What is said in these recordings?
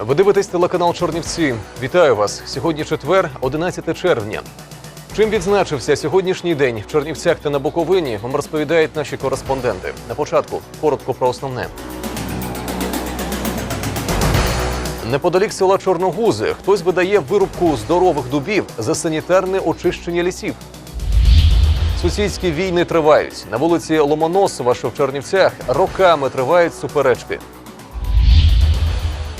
Ви дивитесь телеканал Чорнівці. Вітаю вас. Сьогодні четвер, 11 червня. Чим відзначився сьогоднішній день в Чернівцях та на Буковині, вам розповідають наші кореспонденти. На початку коротко про основне. Неподалік села Чорногузи хтось видає вирубку здорових дубів за санітарне очищення лісів. Сусідські війни тривають. На вулиці Ломоносова, що в Чернівцях, роками тривають суперечки.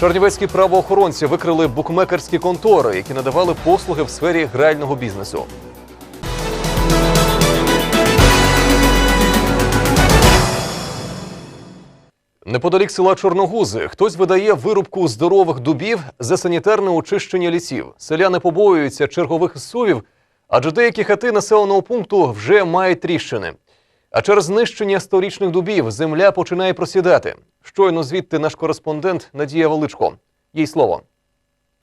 Чернівецькі правоохоронці викрили букмекерські контори, які надавали послуги в сфері грального бізнесу. Неподалік села Чорногузи хтось видає вирубку здорових дубів за санітарне очищення лісів. Селяни побоюються чергових сувів, адже деякі хати населеного пункту вже мають тріщини. А через знищення сторічних дубів земля починає просідати. Щойно звідти наш кореспондент Надія Величко. Їй слово.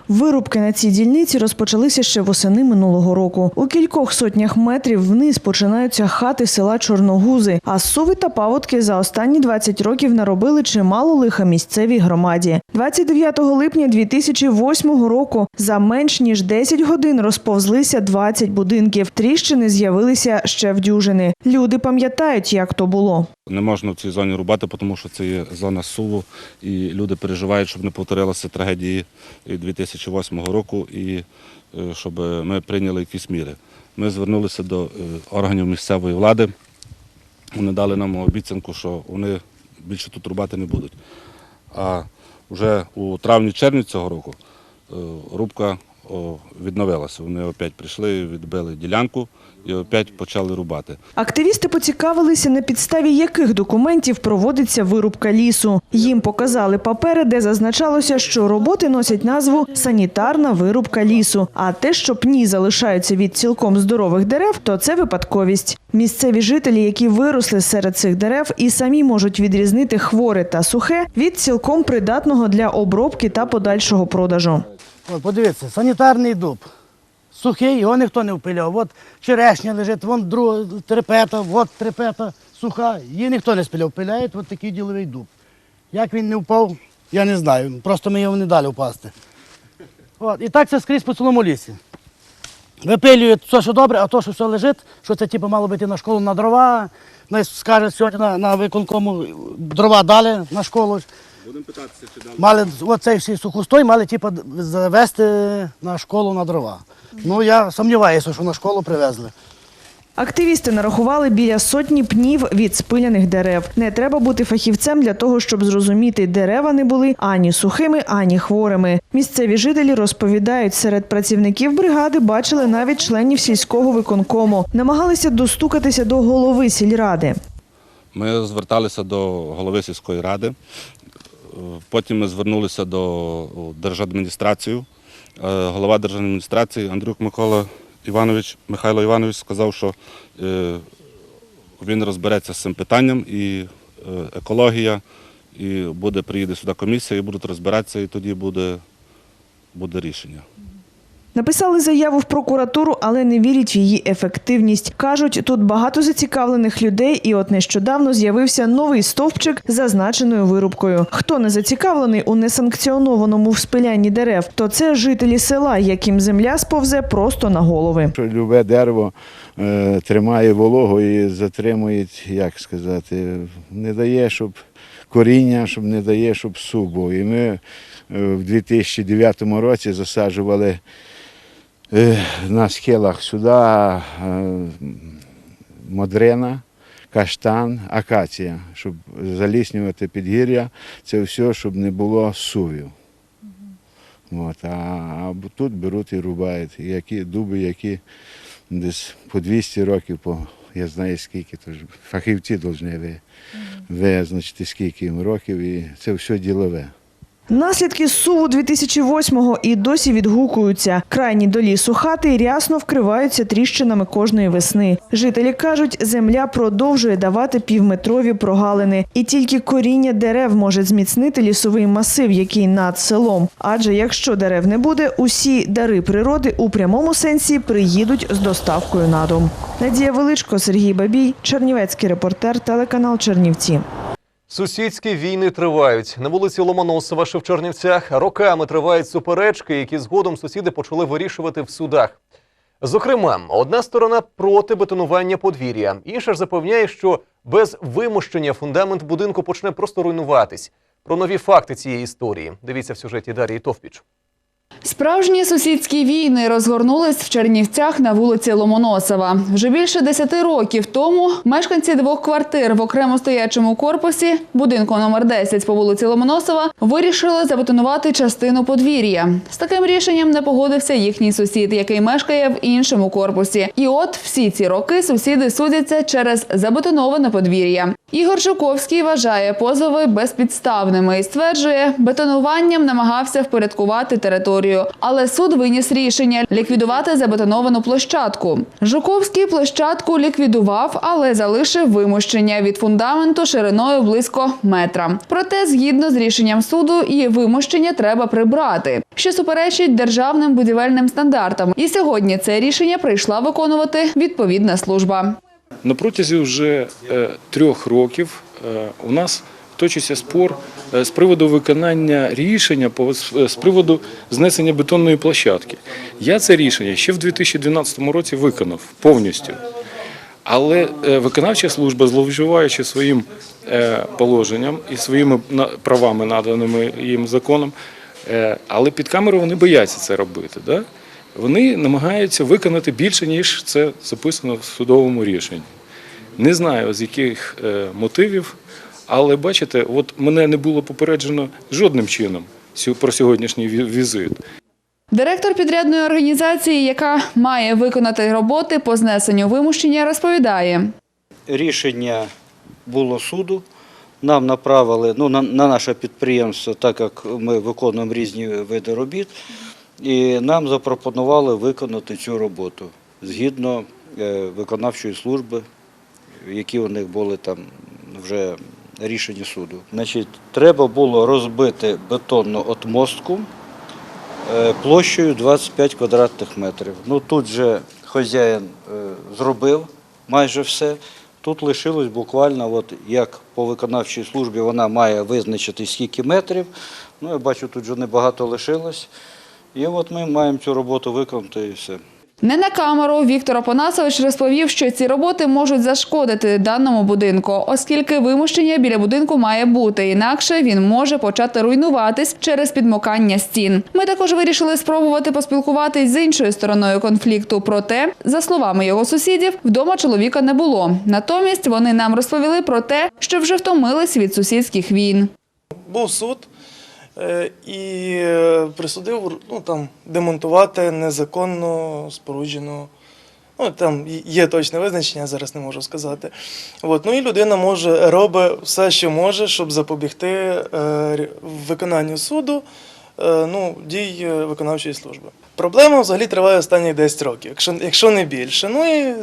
Вирубки на цій дільниці розпочалися ще восени минулого року. У кількох сотнях метрів вниз починаються хати села Чорногузи. А суви та паводки за останні 20 років наробили чимало лиха місцевій громаді. 29 липня 2008 року за менш ніж 10 годин розповзлися 20 будинків. Тріщини з'явилися ще в дюжини. Люди пам'ятають, як то було. Не можна в цій зоні рубати, тому що це є зона суву, і люди переживають, щоб не повторилися трагедії 2008 року і е, щоб ми прийняли якісь міри. Ми звернулися до е, органів місцевої влади. Вони дали нам обіцянку, що вони більше тут рубати не будуть. А вже у травні-червні цього року е, рубка відновилася. Вони опять прийшли, відбили ділянку і опять почали рубати. Активісти поцікавилися, на підставі яких документів проводиться вирубка лісу. Їм показали папери, де зазначалося, що роботи носять назву санітарна вирубка лісу. А те, що пні залишаються від цілком здорових дерев, то це випадковість. Місцеві жителі, які виросли серед цих дерев, і самі можуть відрізнити хворе та сухе від цілком придатного для обробки та подальшого продажу. От, подивіться, санітарний дуб. Сухий, його ніхто не впиляв. От черешня лежить, вон друга трепета, от трепета суха. Її ніхто не спиляв. Пиляють от такий діловий дуб. Як він не впав, я не знаю. Просто ми його не дали впасти. От, і так це скрізь по цілому лісі. Випилюють все, що добре, а то, що все лежить, що це типу, мало бути на школу на дрова. Скаже сьогодні на, на виконкому дрова дали на школу. Будемо питатися, чи дали. Мали оцей всі сухостой, мали типу, завести на школу на дрова. Ну я сумніваюся, що на школу привезли. Активісти нарахували біля сотні пнів від спиляних дерев. Не треба бути фахівцем для того, щоб зрозуміти, дерева не були ані сухими, ані хворими. Місцеві жителі розповідають, серед працівників бригади бачили навіть членів сільського виконкому, намагалися достукатися до голови сільради. Ми зверталися до голови сільської ради. Е, Потім ми звернулися до держадміністрації. Голова Голова держадміністрації Андрюк Микола Іванович, Михайло Іванович сказав, що е, він розбереться з цим питанням і е, екологія, і буде, приїде сюди комісія, і будуть розбиратися, і тоді буде, буде рішення. Написали заяву в прокуратуру, але не вірять в її ефективність. Кажуть, тут багато зацікавлених людей, і от нещодавно з'явився новий стовпчик з зазначеною вирубкою. Хто не зацікавлений у несанкціонованому вспилянні дерев, то це жителі села, яким земля сповзе просто на голови. Любе дерево е, тримає вологу і затримує, як сказати, не дає, щоб коріння, щоб не дає, щоб сух був. І ми е, в 2009 році засаджували на схилах сюди е, модрина, каштан, акація, щоб заліснювати підгір'я, це все, щоб не було сувів. От, а, а тут беруть і рубають. Які дуби, які десь по 200 років, по я знаю скільки, то ж фахівці повинні ви, визначити, скільки їм років, і це все ділове. Наслідки суву 2008-го і досі відгукуються. Крайні до лісу хати рясно вкриваються тріщинами кожної весни. Жителі кажуть, земля продовжує давати півметрові прогалини, і тільки коріння дерев може зміцнити лісовий масив, який над селом. Адже якщо дерев не буде, усі дари природи у прямому сенсі приїдуть з доставкою на дом. Надія Величко, Сергій Бабій, Чернівецький репортер, телеканал Чернівці. Сусідські війни тривають. На вулиці Ломоносова, Чернівцях, роками тривають суперечки, які згодом сусіди почали вирішувати в судах. Зокрема, одна сторона проти бетонування подвір'я, інша ж запевняє, що без вимощення фундамент будинку почне просто руйнуватись. Про нові факти цієї історії дивіться в сюжеті Дарії Товпіч. Справжні сусідські війни розгорнулись в Чернівцях на вулиці Ломоносова. Вже більше десяти років тому мешканці двох квартир в окремо стоячому корпусі будинку номер 10 по вулиці Ломоносова вирішили забетонувати частину подвір'я. З таким рішенням не погодився їхній сусід, який мешкає в іншому корпусі. І от всі ці роки сусіди судяться через забетоноване подвір'я. Ігор Жуковський вважає позови безпідставними і стверджує, бетонуванням намагався впорядкувати територію, але суд виніс рішення ліквідувати забетоновану площадку. Жуковський площадку ліквідував, але залишив вимощення від фундаменту шириною близько метра. Проте, згідно з рішенням суду, і вимощення треба прибрати, що суперечить державним будівельним стандартам. І сьогодні це рішення прийшла виконувати відповідна служба. На протязі вже е, трьох років е, у нас точиться спор е, з приводу виконання рішення з приводу знесення бетонної площадки. Я це рішення ще в 2012 році виконав повністю. Але виконавча служба, зловживаючи своїм положенням і своїми правами, наданими їм законом, але під камеру вони бояться це робити. Да? Вони намагаються виконати більше, ніж це записано в судовому рішенні. Не знаю з яких е, мотивів, але бачите, от мене не було попереджено жодним чином про сьогоднішній візит. Директор підрядної організації, яка має виконати роботи по знесенню вимущення, розповідає. рішення було суду. Нам направили ну, на, на наше підприємство, так як ми виконуємо різні види робіт, і нам запропонували виконати цю роботу згідно е, виконавчої служби, які у них були там вже рішення суду. Значить, треба було розбити бетонну отмостку е, площею 25 квадратних метрів. Ну тут же хазяїн е, зробив майже все. Тут лишилось буквально, от як по виконавчій службі вона має визначити скільки метрів. Ну, я бачу, тут вже небагато лишилось. І от ми маємо цю роботу виконати і все. Не на камеру Віктор Опанасович розповів, що ці роботи можуть зашкодити даному будинку, оскільки вимущення біля будинку має бути, інакше він може почати руйнуватись через підмокання стін. Ми також вирішили спробувати поспілкуватись з іншою стороною конфлікту. Проте, за словами його сусідів, вдома чоловіка не було. Натомість вони нам розповіли про те, що вже втомились від сусідських війн. був суд і е, присудив ну, там, демонтувати незаконно споруджену. Ну, там є точне визначення, зараз не можу сказати. От, ну і людина може робить все, що може, щоб запобігти е, виконанню суду е, ну, дій е, виконавчої служби. Проблема взагалі триває останні 10 років, якщо, якщо не більше. Ну і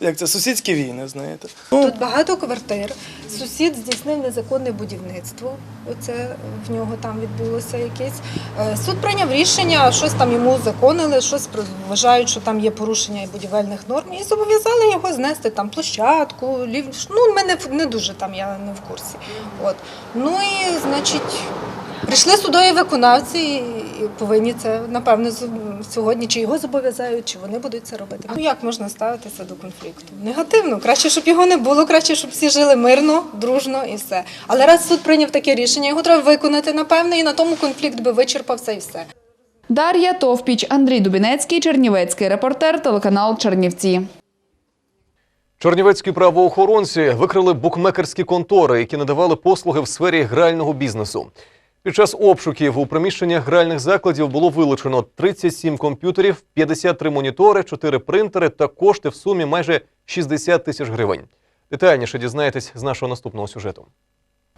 як це сусідські війни, знаєте. Ну, Тут багато квартир. Сусід здійснив незаконне будівництво. Оце в нього там відбулося якесь. Е, Суд прийняв рішення, щось там йому законили, щось вважають, що там є порушення будівельних норм, і зобов'язали його знести там площадку, лів... Ну, мене не дуже там, я не в курсі. От. Ну і, значить, прийшли судові виконавці і повинні це, напевно, сьогодні чи його зобов'язають, чи вони будуть це робити. Ну як можна ставитися до конфлікту? Негативно. Краще, щоб його не було, краще, щоб всі жили мирно, дружно і все. Але раз суд прийняв таке рішення, його треба виконати, напевно, і на тому конфлікт би вичерпався і все. Дар'я Товпіч, Андрій Дубінецький, Чернівецький репортер, телеканал Чернівці. Чернівецькі правоохоронці викрили букмекерські контори, які надавали послуги в сфері грального бізнесу. Під час обшуків у приміщеннях гральних закладів було вилучено 37 комп'ютерів, 53 монітори, 4 принтери та кошти в сумі майже 60 тисяч гривень. Детальніше дізнаєтесь з нашого наступного сюжету.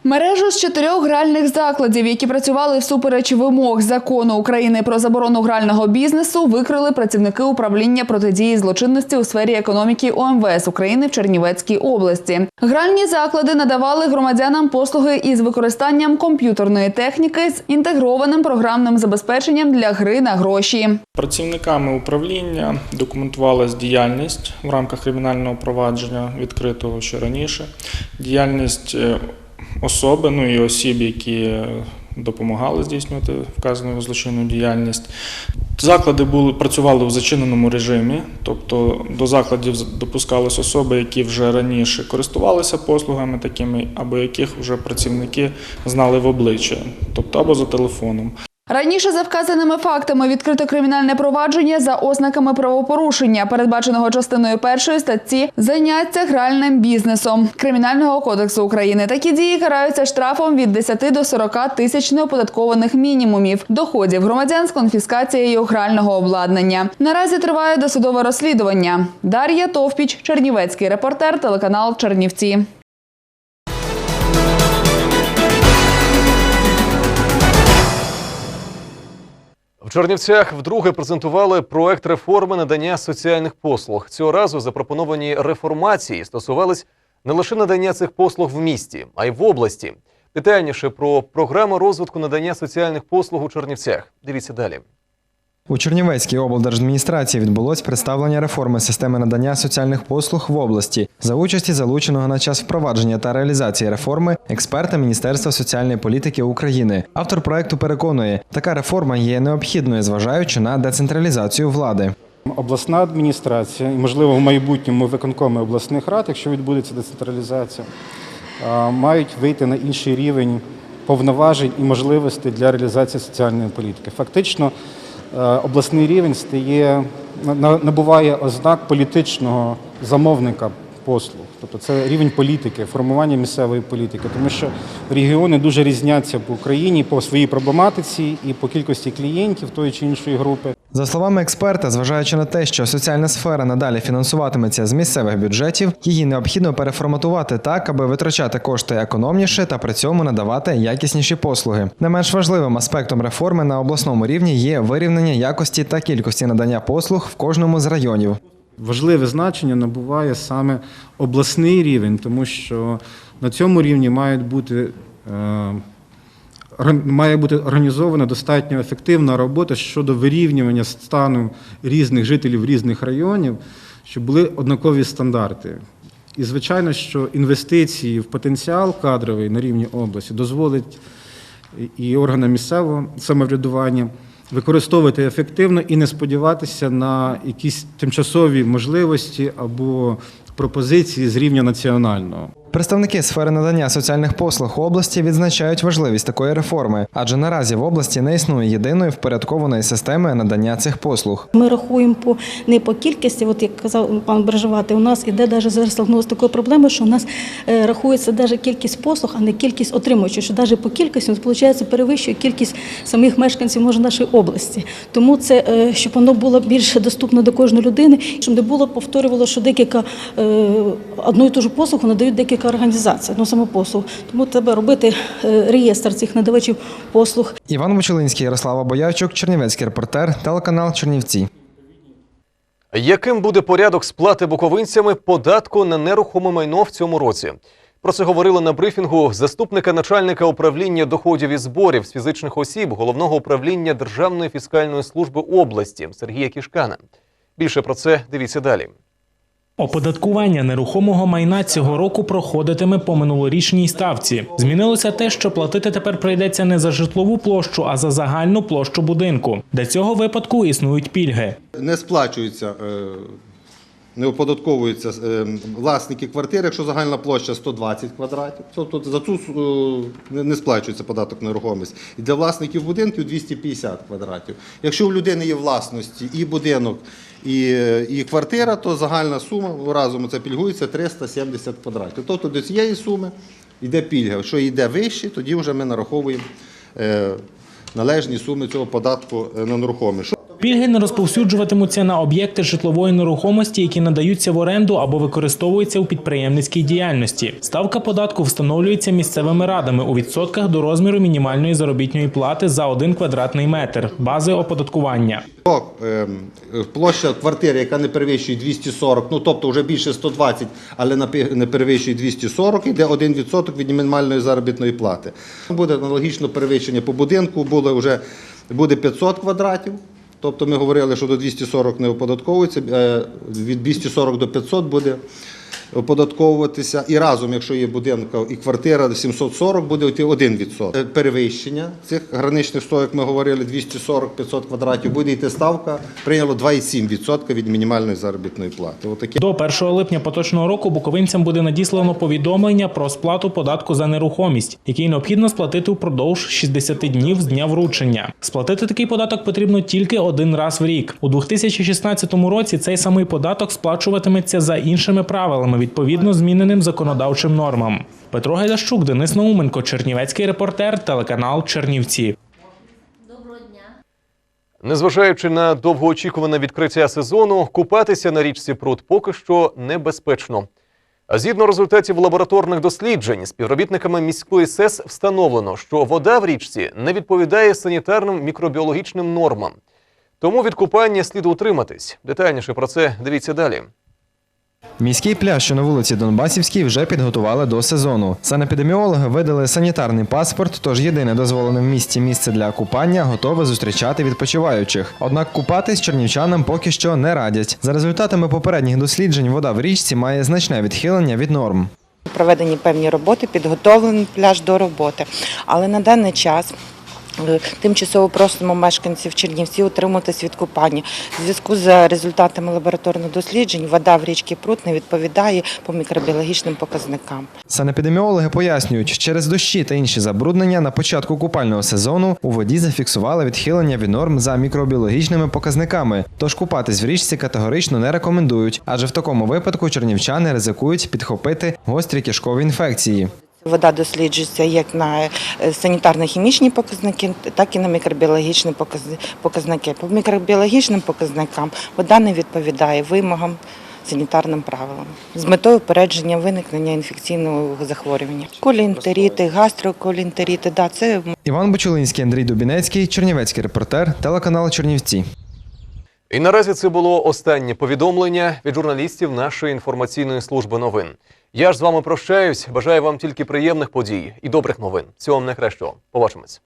Мережу з чотирьох гральних закладів, які працювали всупереч вимог закону України про заборону грального бізнесу, викрили працівники управління протидії злочинності у сфері економіки ОМВС України в Чернівецькій області. Гральні заклади надавали громадянам послуги із використанням комп'ютерної техніки з інтегрованим програмним забезпеченням для гри на гроші. Працівниками управління документувалась діяльність в рамках кримінального провадження, відкритого ще раніше. Діяльність е, особи, ну і осіб, які допомагали здійснювати вказану злочинну діяльність. Заклади були, працювали в зачиненому режимі, тобто до закладів допускались особи, які вже раніше користувалися послугами такими, або яких вже працівники знали в обличчя, тобто або за телефоном. Раніше за вказаними фактами відкрито кримінальне провадження за ознаками правопорушення, передбаченого частиною першої статті заняття гральним бізнесом Кримінального кодексу України. Такі дії караються штрафом від 10 до 40 тисяч неоподаткованих мінімумів доходів громадян з конфіскацією грального обладнання. Наразі триває досудове розслідування. Дар'я Товпіч, Чернівецький репортер, телеканал Чернівці. Чернівцях вдруге презентували проект реформи надання соціальних послуг. Цього разу запропоновані реформації стосувались не лише надання цих послуг в місті, а й в області. Детальніше про програму розвитку надання соціальних послуг у Чернівцях. Дивіться далі. У Чернівецькій облдержадміністрації відбулось представлення реформи системи надання соціальних послуг в області за участі залученого на час впровадження та реалізації реформи експерта Міністерства соціальної політики України. Автор проекту переконує, така реформа є необхідною, зважаючи на децентралізацію влади. Обласна адміністрація і, можливо, в майбутньому виконкоми обласних рад, якщо відбудеться децентралізація, мають вийти на інший рівень повноважень і можливостей для реалізації соціальної політики. Фактично, обласний рівень стає на- на- набуває ознак політичного замовника послуг. Тобто це рівень політики, формування місцевої політики, тому що регіони дуже різняться по Україні по своїй проблематиці і по кількості клієнтів тої чи іншої групи. За словами експерта, зважаючи на те, що соціальна сфера надалі фінансуватиметься з місцевих бюджетів, її необхідно переформатувати так, аби витрачати кошти економніше та при цьому надавати якісніші послуги. Не менш важливим аспектом реформи на обласному рівні є вирівняння якості та кількості надання послуг в кожному з районів. Важливе значення набуває саме обласний рівень, тому що на цьому рівні мають бути, е, має бути організована достатньо ефективна робота щодо вирівнювання стану різних жителів різних районів, щоб були однакові стандарти. І звичайно, що інвестиції в потенціал кадровий на рівні області дозволить і органам місцевого самоврядування використовувати ефективно і не сподіватися на якісь тимчасові можливості або пропозиції з рівня національного. Представники сфери надання соціальних послуг області відзначають важливість такої реформи, адже наразі в області не існує єдиної впорядкованої системи надання цих послуг. Ми рахуємо по не по кількості, от як казав пан Бережувати, у нас іде навіть зараз з такою проблемою, що у нас е, рахується навіть кількість послуг, а не кількість отримуючих. Що навіть по кількості виходить, перевищує кількість самих мешканців може нашої області. Тому це е, щоб воно було більше доступно до кожної людини, щоб не було повторювало, що декілька е, одну і ту ж послугу надають декілька організацій, ну самопослуг. Тому треба робити е, реєстр цих надавачів послуг. Іван Мочулинський, Ярослава Боявчук, Чернівецький репортер, телеканал Чернівці. Яким буде порядок сплати буковинцями податку на нерухоме майно в цьому році? Про це говорили на брифінгу заступника начальника управління доходів і зборів з фізичних осіб головного управління Державної фіскальної служби області Сергія Кішкана. Більше про це дивіться далі. Оподаткування нерухомого майна цього року проходитиме по минулорічній ставці. Змінилося те, що платити тепер прийдеться не за житлову площу, а за загальну площу будинку. Для цього випадку існують пільги. не сплачуються, е, не оподатковуються е, власники квартир, якщо загальна площа 120 квадратів. Тобто за цю е, не сплачується податок на нерухомість. І для власників будинків 250 квадратів. Якщо у людини є власності і будинок, і, і квартира, то загальна сума разом це пільгується 370 квадратів. Тобто до цієї суми йде пільга. Якщо йде вище, тоді вже ми нараховуємо е, належні суми цього податку е, на нерухомість. Пільги не розповсюджуватимуться на об'єкти житлової нерухомості, які надаються в оренду або використовуються у підприємницькій діяльності. Ставка податку встановлюється місцевими радами у відсотках до розміру мінімальної заробітної плати за один квадратний метр бази оподаткування. Ем, Площа квартири, яка не перевищує 240, ну тобто вже більше 120, але не перевищує 240, йде 1% від мінімальної заробітної плати. Буде аналогічно перевищення по будинку, буде вже буде 500 квадратів. Тобто ми говорили, що до 240 не оподатковується, е, від 240 до 500 буде оподатковуватися. І разом, якщо є будинок і квартира 740, буде йти 1%. Е, Перевищення цих граничних стоїк, ми говорили, 240-500 квадратів, буде йти ставка, прийняло 2,7% від мінімальної заробітної плати. Отакі. До 1 липня поточного року буковинцям буде надіслано повідомлення про сплату податку за нерухомість, який необхідно сплатити впродовж 60 днів з дня вручення. Сплатити такий податок потрібно тільки один раз в рік. У 2016 році цей самий податок сплачуватиметься за іншими правилами, відповідно зміненим законодавчим нормам. Петро Гайдащук, Денис Науменко, Чернівецький репортер, телеканал Чернівці. Незважаючи на довгоочікуване відкриття сезону, купатися на річці Прут поки що небезпечно. А згідно результатів лабораторних досліджень, співробітниками міської СЕС встановлено, що вода в річці не відповідає санітарним мікробіологічним нормам. Тому від купання слід утриматись. Детальніше про це дивіться далі. Міський пляж, що на вулиці Донбасівській, вже підготували до сезону. Санепідеміологи видали санітарний паспорт, тож єдине дозволене в місті місце для купання готове зустрічати відпочиваючих. Однак купатись чернівчанам поки що не радять. За результатами попередніх досліджень, вода в річці має значне відхилення від норм. Проведені певні роботи, підготовлений пляж до роботи. Але на даний час тимчасово просимо мешканців Чернівців утримуватись від купання. В зв'язку з результатами лабораторних досліджень вода в річці Прут не відповідає по мікробіологічним показникам. Санепідеміологи пояснюють, через дощі та інші забруднення на початку купального сезону у воді зафіксували відхилення від норм за мікробіологічними показниками. Тож купатись в річці категорично не рекомендують, адже в такому випадку чернівчани ризикують підхопити гострі кишкові інфекції. Вода досліджується як на е, санітарно-хімічні показники, так і на мікробіологічні показники. По мікробіологічним показникам вода не відповідає вимогам санітарним правилам з метою попередження виникнення інфекційного захворювання. Колінтеріти, гастроколінтеріти, да, це Іван Бочулинський, Андрій Дубінецький, Чернівецький репортер, телеканал Чернівці. І наразі це було останнє повідомлення від журналістів нашої інформаційної служби новин. Я ж з вами прощаюсь. Бажаю вам тільки приємних подій і добрих новин. Всього вам найкращого. Побачимось.